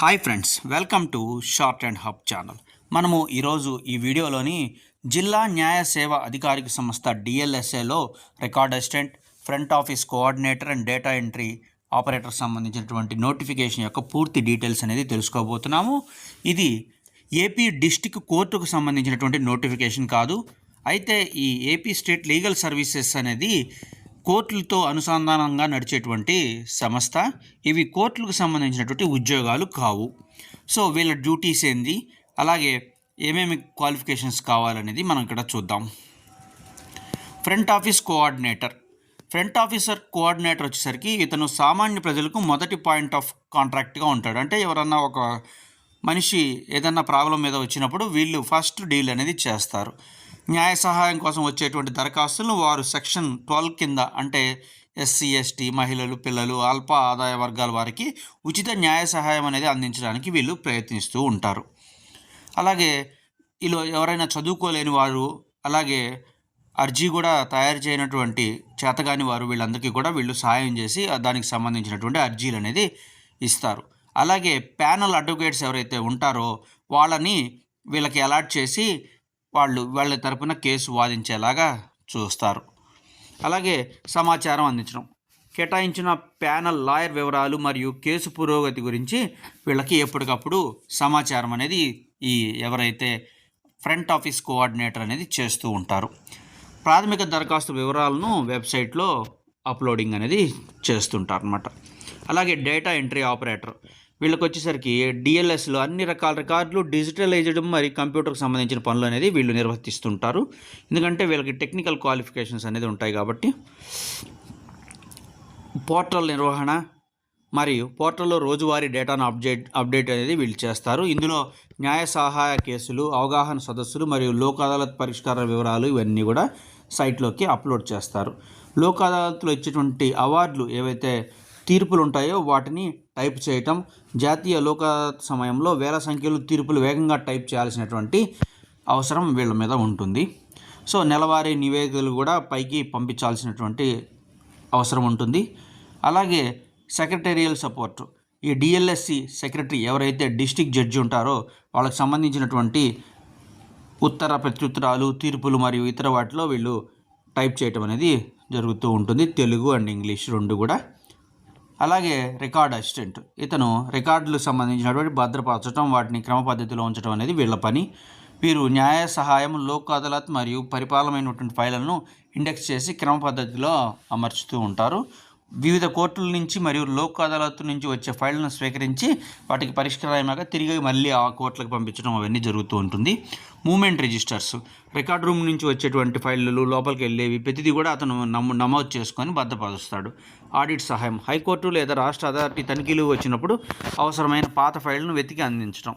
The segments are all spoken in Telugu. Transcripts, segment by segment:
Hi friends welcome to short and hub channel. మనము ఈరోజు ఈ వీడియోలోని జిల్లా న్యాయ సేవ అధికారిక సంస్థ డిఎల్ఎస్ఏలో record assistant front office coordinator and data entry operator సంబంధించినటువంటి నోటిఫికేషన్ యొక్క పూర్తి డీటెయిల్స్ అనేది తెలుసుకోబోతున్నాము. ఇది ఏపీ డిస్టిక్ కోర్టుకు సంబంధించినటువంటి నోటిఫికేషన్ కాదు. అయితే ఈ ఏపీ స్టేట్ లీగల్ సర్వీసెస్ అనేది కోర్టులతో అనుసంధానంగా నడిచేటువంటి సంస్థ. ఇవి కోర్టులకు సంబంధించినటువంటి ఉద్యోగాలు కావు. సో వీళ్ళ డ్యూటీస్ ఏంది? అలాగే ఏమేమి క్వాలిఫికేషన్స్ కావాలనేది మనం ఇక్కడ చూద్దాం. Front office coordinator. Front officer coordinator వచ్చేసరికి ఇతను సామాన్య ప్రజలకు మొదటి పాయింట్ ఆఫ్ కాంట్రాక్ట్గా ఉంటాడు. అంటే ఎవరన్నా ఒక మనిషి ఏదన్నా ప్రాబ్లం మీద వచ్చినప్పుడు వీళ్ళు ఫస్ట్ డీల్ అనేది చేస్తారు. న్యాయ సహాయం కోసం వచ్చేటువంటి దరఖాస్తులను వారు సెక్షన్ ట్వెల్వ్ కింద అంటే ఎస్సీ ఎస్టీ మహిళలు పిల్లలు అల్ప ఆదాయ వర్గాల వారికి ఉచిత న్యాయ సహాయం అనేది అందించడానికి వీళ్ళు ప్రయత్నిస్తూ ఉంటారు. అలాగే ఇలా ఎవరైనా చదువుకోలేని వారు అలాగే అర్జీ కూడా తయారు చేయనటువంటి చేతగాని వారు వీళ్ళందరికీ కూడా వీళ్ళు సహాయం చేసి దానికి సంబంధించినటువంటి అర్జీలు అనేది ఇస్తారు. అలాగే ప్యానల్ అడ్వకేట్స్ ఎవరైతే ఉంటారో వాళ్ళని వీళ్ళకి అలాట్ చేసి వాళ్ళు వాళ్ళ తరపున కేసు వాదించేలాగా చూస్తారు. అలాగే సమాచారం అందించడం. కేటాయించిన ప్యానల్ లాయర్ వివరాలు మరియు కేసు పురోగతి గురించి వీళ్ళకి ఎప్పటికప్పుడు సమాచారం అనేది ఈ ఎవరైతే ఫ్రంట్ ఆఫీస్ కోఆర్డినేటర్ అనేది చేస్తూ ఉంటారు. ప్రాథమిక దరఖాస్తు వివరాలను వెబ్సైట్లో అప్లోడింగ్ అనేది చేస్తుంటారు అనమాట అలాగే డేటా ఎంట్రీ ఆపరేటర్. వీళ్ళకి వచ్చేసరికి డిఎల్ఎస్లో అన్ని రకాల రికార్డులు డిజిటలైజ్డ్ మరి కంప్యూటర్కి సంబంధించిన పనులు అనేది వీళ్ళు నిర్వర్తిస్తుంటారు. ఎందుకంటే వీళ్ళకి టెక్నికల్ క్వాలిఫికేషన్స్ అనేది ఉంటాయి కాబట్టి పోర్టల్ నిర్వహణ మరియు పోర్టల్లో రోజువారీ డేటాను అప్డేట్ అప్డేట్ అనేది వీళ్ళు చేస్తారు. ఇందులో న్యాయ సహాయ కేసులు అవగాహన సదస్సులు మరియు లోక్ అదాలత్ పరిష్కార వివరాలు ఇవన్నీ కూడా సైట్లోకి అప్లోడ్ చేస్తారు. లోక్ అదాలత్లో ఇచ్చేటువంటి అవార్డులు ఏవైతే తీర్పులు ఉంటాయో వాటిని టైప్ చేయటం జాతీయ లోక సమయంలో వేల సంఖ్యలో తీర్పులు వేగంగా టైప్ చేయాల్సినటువంటి అవసరం వీళ్ళ మీద ఉంటుంది. సో నెలవారీ నివేదికలు కూడా పైకి పంపించాల్సినటువంటి అవసరం ఉంటుంది. అలాగే సెక్రటేరియల్ సపోర్ట్. ఈ డిఎల్ఎస్సి సెక్రటరీ ఎవరైతే డిస్టిక్ జడ్జి ఉంటారో వాళ్ళకి సంబంధించినటువంటి ఉత్తర ప్రత్యుత్తరాలు తీర్పులు మరియు ఇతర వాటిలో వీళ్ళు టైప్ చేయటం అనేది జరుగుతూ ఉంటుంది. తెలుగు అండ్ ఇంగ్లీష్ రెండు కూడా. అలాగే రికార్డ్ అసిస్టెంట్. ఇతను రికార్డులకు సంబంధించినటువంటి భద్రపరచడం వాటిని క్రమ పద్ధతిలో ఉంచడం అనేది వీళ్ళ పని. వీరు న్యాయ సహాయం లోక్ అదాలత్ మరియు పరిపాలనమైనటువంటి ఫైళ్ళను ఇండెక్స్ చేసి క్రమ పద్ధతిలో అమర్చుతూ ఉంటారు. వివిధ కోర్టుల నుంచి మరియు లోక్ అదాలత్ నుంచి వచ్చే ఫైళ్ళను స్వీకరించి వాటికి పరిష్కారమయ్యాక తిరిగి మళ్ళీ ఆ కోర్టులకు పంపించడం అవన్నీ జరుగుతూ ఉంటుంది. Moment registers. రికార్డ్ రూమ్ నుంచి వచ్చేటువంటి ఫైళ్ళు లోపలికి వెళ్ళేవి ప్రతిదీ కూడా అతను నమో నమోదు చేసుకొని భద్రపరుస్తాడు ఆడిట్ సహాయం. హైకోర్టు లేదా రాష్ట్ర అథారిటీ తనిఖీలు వచ్చినప్పుడు అవసరమైన పాత ఫైళ్ళను వెతికి అందించడం.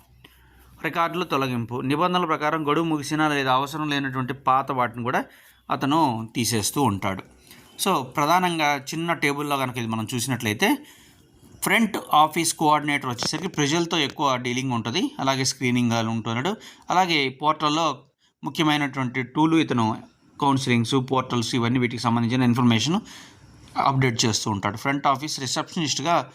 రికార్డుల తొలగింపు. నిబంధనల ప్రకారం గడువు ముగిసినా లేదా అవసరం లేనటువంటి పాత వాటిని కూడా అతను తీసేస్తూ ఉంటాడు. సో ప్రధానంగా చిన్న టేబుల్లో కనుక ఇది మనం చూసినట్లయితే ఫ్రంట్ ఆఫీస్ కోఆర్డినేటర్ వచ్చేసరికి ప్రజలతో ఎక్కువ డీలింగ్ ఉంటుంది. అలాగే స్క్రీనింగ్ ఉంటున్నాడు అలాగే పోర్టల్లో ముఖ్యమైనటువంటి టూలు ఇతను కౌన్సిలింగ్స్ పోర్టల్స్ ఇవన్నీ వీటికి సంబంధించిన ఇన్ఫర్మేషన్ అప్డేట్ చేస్తూ ఉంటాడు. ఫ్రంట్ ఆఫీస్ రిసెప్షనిస్ట్గా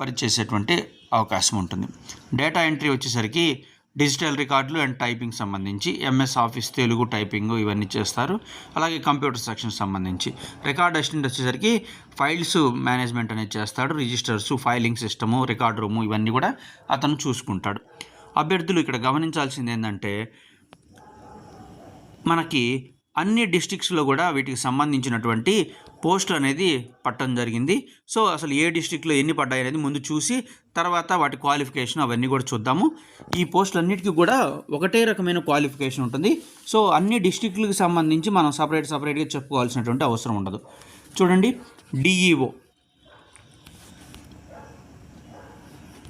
పనిచేసేటువంటి అవకాశం ఉంటుంది. డేటా ఎంట్రీ వచ్చేసరికి డిజిటల్ రికార్డులు అండ్ టైపింగ్ సంబంధించి ఎంఎస్ ఆఫీస్ తెలుగు టైపింగ్ ఇవన్నీ చేస్తారు. అలాగే కంప్యూటర్ సెక్షన్ సంబంధించి. రికార్డ్ అసిస్టెంట్ వచ్చేసరికి ఫైల్స్ మేనేజ్మెంట్ అనేది చేస్తాడు. Registers filing system record room ఇవన్నీ కూడా అతను చూసుకుంటాడు. అభ్యర్థులు ఇక్కడ గమనించాల్సింది ఏంటంటే మనకి అన్ని డిస్టిక్స్లో కూడా వీటికి సంబంధించినటువంటి పోస్టులు అనేది పట్టడం జరిగింది. సో అసలు ఏ డిస్టిక్లో ఎన్ని పడ్డాయి అనేది ముందు చూసి తర్వాత వాటి క్వాలిఫికేషన్ అవన్నీ కూడా చూద్దాము. ఈ పోస్టులన్నిటికీ కూడా ఒకటే రకమైన క్వాలిఫికేషన్ ఉంటుంది. సో అన్ని డిస్టిక్లకు సంబంధించి మనం సపరేట్ సపరేట్గా చెప్పుకోవాల్సినటువంటి అవసరం ఉండదు. చూడండి డిఈఓ.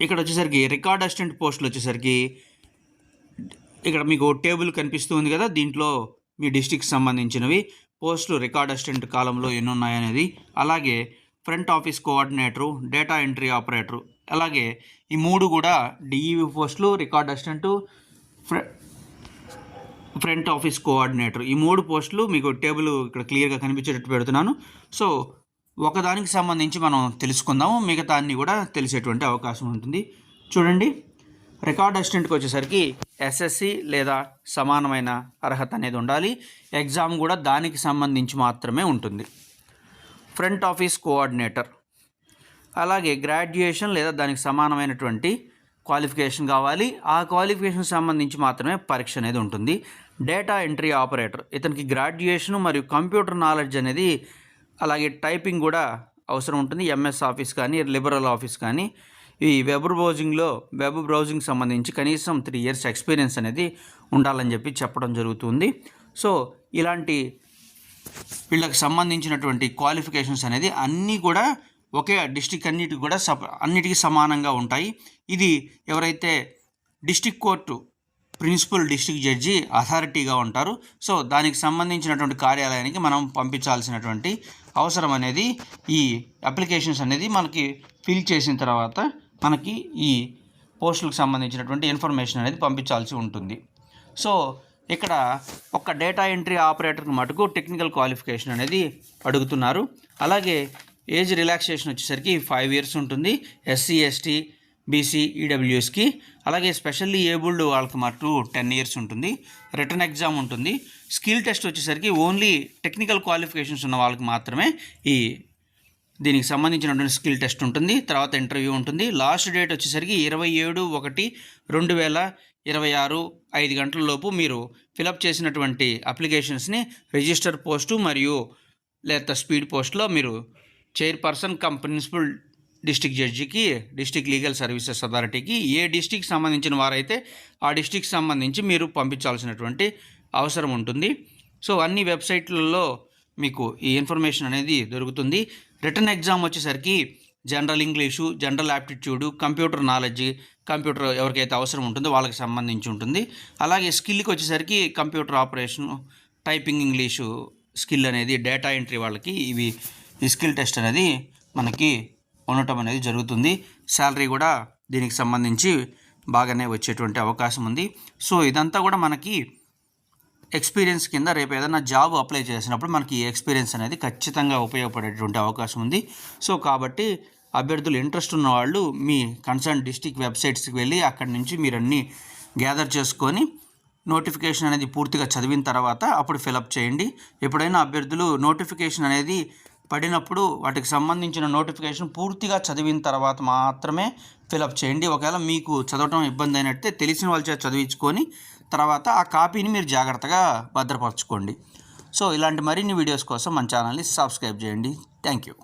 ఇక్కడ వచ్చేసరికి రికార్డ్ అసిస్టెంట్ పోస్టులు వచ్చేసరికి ఇక్కడ మీకు టేబుల్ కనిపిస్తుంది కదా దీంట్లో మీ డిస్టిక్ సంబంధించినవి. పోస్టులు రికార్డ్ అసిస్టెంట్ కాలంలో ఎన్ని ఉన్నాయనేది అలాగే front office coordinator data entry operator అలాగే ఈ మూడు కూడా డిఈవి పోస్టులు రికార్డ్ అసిస్టెంటు ఫ్ర ఫ్రంట్ ఆఫీస్ కోఆర్డినేటర్. ఈ మూడు పోస్టులు మీకు టేబుల్ ఇక్కడ క్లియర్గా కనిపించేటట్టు పెడుతున్నాను. సో ఒకదానికి సంబంధించి మనం తెలుసుకుందాము. మిగతా అన్ని కూడా తెలిసేటువంటి అవకాశం ఉంటుంది. చూడండి. రికార్డ్ అసిస్టెంట్కి వచ్చేసరికి ఎస్ఎస్సి లేదా సమానమైన అర్హత అనేది ఉండాలి. ఎగ్జామ్ కూడా దానికి సంబంధించి మాత్రమే ఉంటుంది. Front office coordinator. అలాగే గ్రాడ్యుయేషన్ లేదా దానికి సమానమైనటువంటి క్వాలిఫికేషన్ కావాలి. ఆ క్వాలిఫికేషన్ సంబంధించి మాత్రమే పరీక్ష అనేది ఉంటుంది. Data entry operator. ఇతనికి గ్రాడ్యుయేషన్ మరియు కంప్యూటర్ నాలెడ్జ్ అనేది అలాగే టైపింగ్ కూడా అవసరం ఉంటుంది. ఎంఎస్ ఆఫీస్ కానీ లిబరల్ ఆఫీస్ కానీ ఈ వెబ్ బ్రౌజింగ్లో వెబ్ బ్రౌజింగ్ సంబంధించి కనీసం త్రీ ఇయర్స్ ఎక్స్పీరియన్స్ అనేది ఉండాలని చెప్పి చెప్పడం జరుగుతుంది. సో ఇలాంటి వీళ్ళకి సంబంధించినటువంటి క్వాలిఫికేషన్స్ అనేది అన్నీ కూడా ఒకే డిస్టిక్ అన్నిటికి కూడా సప అన్నిటికీ సమానంగా ఉంటాయి. ఇది ఎవరైతే district court principal district judge అథారిటీగా ఉంటారు. సో దానికి సంబంధించినటువంటి కార్యాలయానికి మనం పంపించాల్సినటువంటి అవసరం అనేది ఈ అప్లికేషన్స్ అనేది మనకి ఫిల్ చేసిన తర్వాత మనకి ఈ పోస్టులకు సంబంధించినటువంటి ఇన్ఫర్మేషన్ అనేది పంపించాల్సి ఉంటుంది. సో ఇక్కడ ఒక డేటా ఎంట్రీ ఆపరేటర్కి మటుకు టెక్నికల్ క్వాలిఫికేషన్ అనేది అడుగుతున్నారు. అలాగే ఏజ్ రిలాక్సేషన్ వచ్చేసరికి ఫైవ్ ఇయర్స్ ఉంటుంది. ఎస్సీ ఎస్టీ బీసీ ఈడబ్ల్యూఎస్కి అలాగే స్పెషల్లీ ఏబుల్డ్ వాళ్ళకి మటుకు టెన్ ఇయర్స్ ఉంటుంది. రిటర్న్ ఎగ్జామ్ ఉంటుంది. స్కిల్ టెస్ట్ వచ్చేసరికి ఓన్లీ టెక్నికల్ క్వాలిఫికేషన్స్ ఉన్న వాళ్ళకి మాత్రమే ఈ దీనికి సంబంధించినటువంటి స్కిల్ టెస్ట్ ఉంటుంది తర్వాత ఇంటర్వ్యూ ఉంటుంది. లాస్ట్ డేట్ వచ్చేసరికి ఇరవై ఏడు ఒకటి రెండు వేల ఇరవై ఆరు ఐదు గంటల లోపు మీరు ఫిలప్ చేసినటువంటి అప్లికేషన్స్ని రిజిస్టర్ పోస్టు మరియు లేదా స్పీడ్ పోస్ట్లో మీరు చైర్పర్సన్ కమ్ ప్రిన్సిపల్ డిస్టిక్ జడ్జికి డిస్టిక్ లీగల్ సర్వీసెస్ అథారిటీకి ఏ డిస్టిక్ సంబంధించిన వారైతే ఆ డిస్టిక్ సంబంధించి మీరు పంపించాల్సినటువంటి అవసరం ఉంటుంది. సో అన్ని వెబ్సైట్లలో మీకు ఈ ఇన్ఫర్మేషన్ అనేది దొరుకుతుంది. రిటర్న్ ఎగ్జామ్ వచ్చేసరికి general English general aptitude computer knowledge computer ఎవరికైతే అవసరం ఉంటుందో వాళ్ళకి సంబంధించి ఉంటుంది. అలాగే స్కిల్కి వచ్చేసరికి computer operation typing English skill అనేది డేటా ఎంట్రీ వాళ్ళకి ఇవి ఈ స్కిల్ టెస్ట్ అనేది మనకి ఉండటం అనేది జరుగుతుంది. శాలరీ కూడా దీనికి సంబంధించి బాగానే వచ్చేటువంటి అవకాశం ఉంది. సో ఇదంతా కూడా మనకి ఎక్స్పీరియన్స్ కింద రేపు ఏదైనా జాబ్ అప్లై చేసినప్పుడు మనకి ఈ ఎక్స్పీరియన్స్ అనేది ఖచ్చితంగా ఉపయోగపడేటువంటి అవకాశం ఉంది. సో కాబట్టి అభ్యర్థులు ఇంట్రెస్ట్ ఉన్న వాళ్ళు మీ కన్సర్న్ డిస్టిక్ వెబ్సైట్స్కి వెళ్ళి అక్కడి నుంచి మీరు అన్నీ గ్యాదర్ చేసుకొని నోటిఫికేషన్ అనేది పూర్తిగా చదివిన తర్వాత అప్పుడు ఫిలప్ చేయండి. ఎప్పుడైనా అభ్యర్థులు నోటిఫికేషన్ అనేది పడినప్పుడు వాటికి సంబంధించిన నోటిఫికేషన్ పూర్తిగా చదివిన తర్వాత మాత్రమే ఫిలప్ చేయండి. ఒకవేళ మీకు చదవటం ఇబ్బంది అయినట్టే తెలిసిన వాళ్ళ చేత చదివించుకొని తర్వాత ఆ కాపీని మీరు జాగ్రత్తగా భద్రపరచుకోండి. సో ఇలాంటి మరిన్ని వీడియోస్ కోసం మన ఛానల్ని సబ్స్క్రైబ్ చేయండి. Thank you